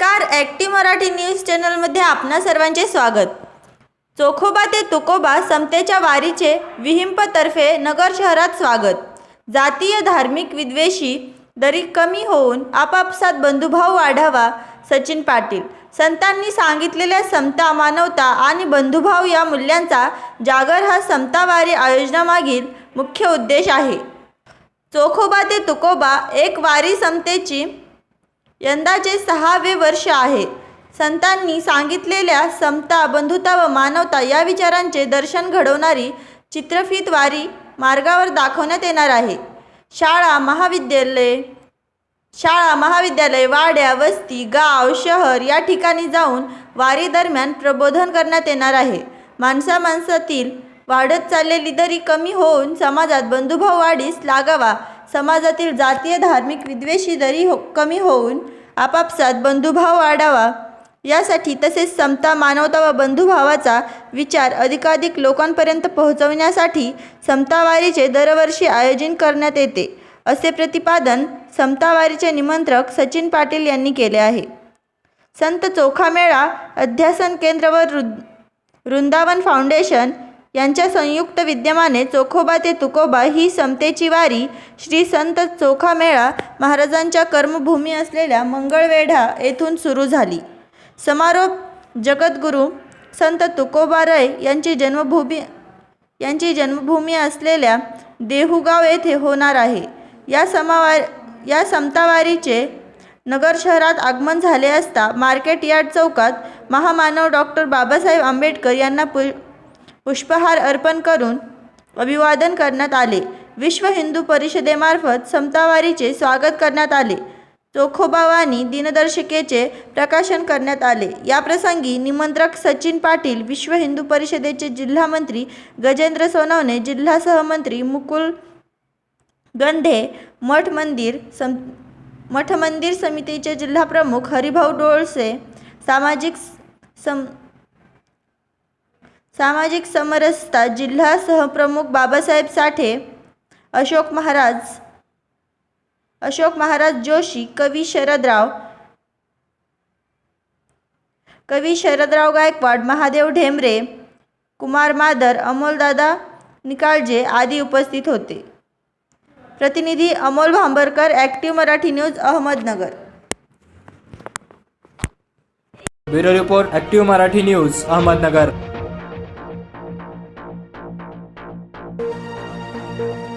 नमस्कार active Marathi news चॅनलमध्ये आपणा सर्वांचे स्वागत. चोखोबा ते तुकोबा समतेच्या वारीचे विहिंपतर्फे नगर शहरात स्वागत. जातीय धार्मिक विद्वेषी दरी कमी होऊन आपापसात बंधुभाव वाढावा सचिन पाटील. संतांनी सांगितलेल्या समता मानवता आणि बंधुभाव या मूल्यांचा जागर हा समतावारी आयोजनामागील मुख्य उद्देश आहे. चोखोबा ते तुकोबा एक वारी समतेची यंदाचे सहावे वर्ष आहे संतांनी सांगितलेल्या समता बंधुता व मानवता या विचारांचे दर्शन घडवणारी चित्रफित वारी मार्गावर दाखवण्यात येणार आहे. शाळा महाविद्यालय शाळा महाविद्यालय वाड्या वस्ती गाव शहर या ठिकाणी जाऊन वारी दरम्यान प्रबोधन करण्यात येणार आहे. माणसा माणसातील वाढत चाललेली दरी कमी होऊन समाजात बंधुभाव वाढीस लागावा समाजातील जातीय धार्मिक विद्वेषी दरी हो कमी होऊन आपापसात बंधुभाव वाढावा. यासाठी तसेच समता मानवता व बंधुभावाचा विचार अधिकाधिक लोकांपर्यंत पोहोचवण्यासाठी समतावारीचे दरवर्षी आयोजन करण्यात येते असे प्रतिपादन समतावारीचे निमंत्रक सचिन पाटील यांनी केले आहे. संत चोखामेळा अध्यासन केंद्र व वृंदावन फाउंडेशन यांच्या संयुक्त विद्यमाने चोखोबा ते तुकोबा ही समतेची वारी श्री संत चोखामेळा महाराजांच्या कर्मभूमी असलेल्या मंगळवेढा येथून सुरू झाली. समारोप जगद्गुरू संत तुकोबा राय यांची जन्मभूमी यांची जन्मभूमी असलेल्या देहुगाव येथे होणार आहे. या समावार या समतावारीचे नगर शहरात आगमन झाले असता मार्केट यार्ड चौकात महामानव डॉक्टर बाबासाहेब आंबेडकर यांना पु पुष्पहार अर्पण करून अभिवादन करण्यात आले. विश्व हिंदू परिषदेमार्फत समतावारीचे स्वागत करण्यात आले. चोखोबावानी दिनदर्शिकेचे प्रकाशन करण्यात आले. याप्रसंगी निमंत्रक सचिन पाटील विश्व हिंदू परिषदेचे जिल्हामंत्री गजेंद्र सोनवणे जिल्हा सहमंत्री मुकुल गंधे मठ मंदिर सम मठ मंदिर समितीचे जिल्हाप्रमुख हरिभाऊ डोळसे सामाजिक सम सामाजिक समरसता जिल्हा सहप्रमुख बाबासाहेब साठे अशोक महाराज अशोक महाराज जोशी कवी शरदराव कवी शरदराव गायकवाड महादेव ढेमरे कुमार मादर अमोलदादा निकाळजे आदी उपस्थित होते. प्रतिनिधी Amol Bhambarkar active Marathi news Ahmednagar. Bureau report active Marathi news Ahmednagar. Thank you.